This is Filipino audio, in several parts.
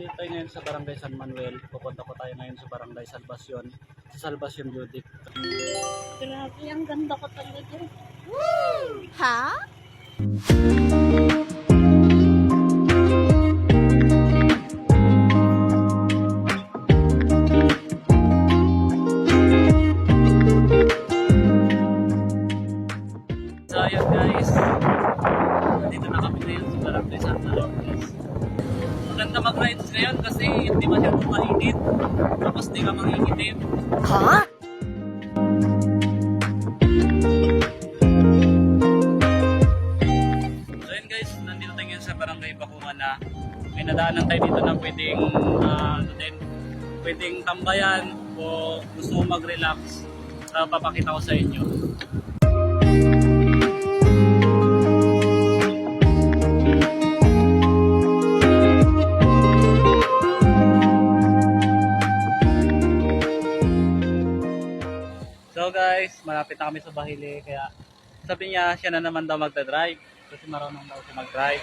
Dito tayo ngayon sa Barangay San Manuel. Pupunta po tayo ngayon sa Barangay Salvacion. Sa Salvacion Beauty. Grabe, ang ganda ko talaga. Ha? Dito na kami ngayon sa Barangay Santa Lourdes. Maganda mag-rides ngayon kasi hindi masyadong mainit. Tapos di ka mangingitim. Ha? So yun guys, nandito tayo sa Barangay Bakungan na may nadaanan tayo dito na pwedeng ano din, pwedeng tambayan o gusto mag-relax. Ah, papakita ko sa inyo. So guys, malapit na kami sa Bahili kaya sabi niya siya na naman daw magdadrive kasi marunong daw siya mag-drive.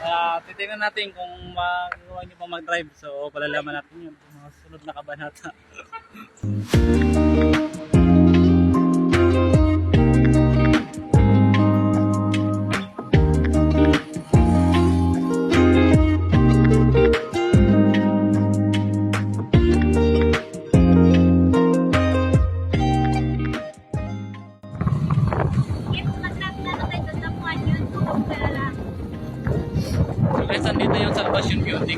Kaya titingnan natin kung magawa niyo pa mag-drive. So palalaman natin yun kung mga sunod na kabanata. So guys, nandito yung Salvation Beauty.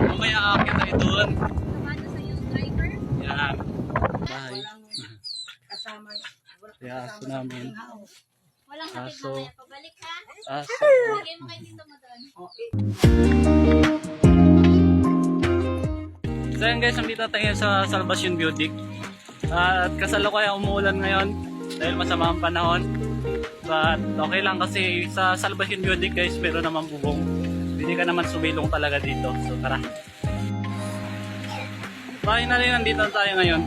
Mamaya aakit tayo doon. Kamano sa yung driver. Yan. Bye. Kasama. Kaya aso namin. Walang hatid Aso. mamaya. Pabalik ha. Aso. Lagay mo kayo dito mo doon. So yan guys, nandito tayo sa Salvation Beauty. At kasalukuyang umuulan ngayon dahil masama ang panahon. But okay lang kasi sa Salvation Beauty guys, meron naman bubong. Hindi ka naman sumilong talaga dito. So tara. Finally, nandito tayo ngayon.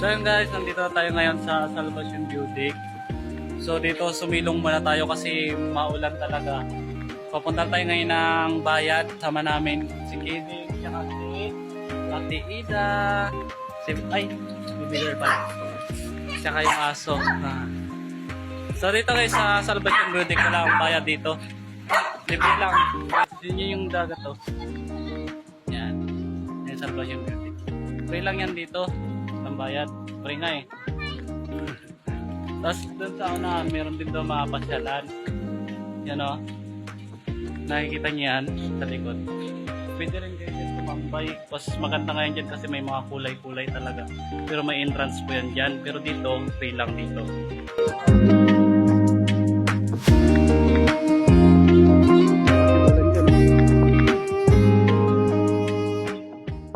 So guys, nandito na tayo ngayon sa Salvation Beauty. So dito sumilong muna tayo kasi maulan talaga. Papunta tayo ngayon ng bayad. Sama namin si Kidding, tsaka si Ate Ida, si, ay, girl pala. Tsaka yung aso. Ah. So dito guys sa Salvation Beauty, wala akong bayad dito. Libre lang. Yun yun yung dagat to. Yan. Yan Salvation Beauty. Free lang yan dito. Ang bayad. Free nga eh. Tapos doon sa unahan, meron din doon mga pasyalan. Yan o. Nakikita niyo yan sa likod. Pwede rin kayo dyan tumambay. Mas maganda nga yan dyan kasi may mga kulay-kulay talaga. Pero may entrance po yan dyan. Pero dito, free lang dito.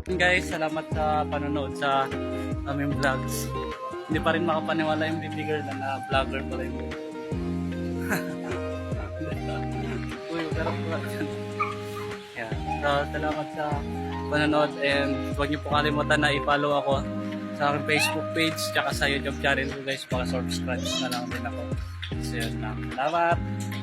Guys, salamat sa panonood sa aming vlogs. Hindi pa rin makapaniwala yung baby girl na na-vlogger pala yung Uy, pero vlog yan. Yeah. So, salamat sa panonood and huwag niyo po kalimutan na i-follow ako sa aking Facebook page tsaka sa YouTube channel ko guys para subscribe na lang din ako. So yun lang. Salamat!